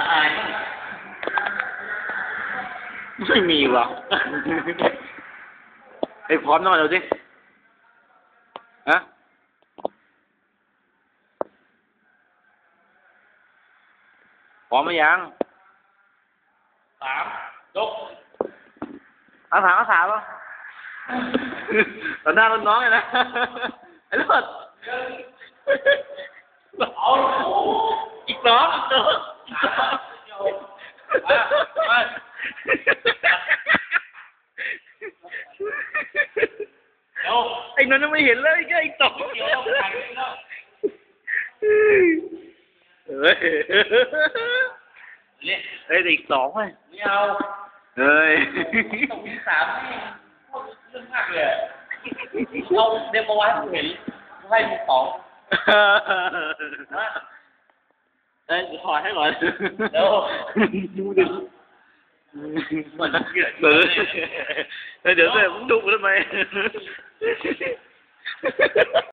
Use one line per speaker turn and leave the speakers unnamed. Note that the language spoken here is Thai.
ละอายมั้ง
ไม่มีว่ะไอ้พร้อมนอนเดี๋ยวสิฮะพร้อมไหมยัง
สามยก
เอาถามเอาถามวะตอนหน้ารุ่นน้องเลยนะไอ้รถ
เอาอีกสองอีกสองอีกสองมาเดี๋ยว
ไอ้นนท์ยังไม่เห็นเลยก็อีกสอง
เดี๋ยวต้อ
เฮ้ย
เฮ้
ยอีกสองเว้ย
ไม่เอา
เฮ้ย
ต้องมีสามนี่เรื่องมากเลยเอาเดโมไว้ให้ผมเห็นให้มีสอง
เอ้ยขอให้ก่อน
เดี๋ยว
ดูดิ
เหมือน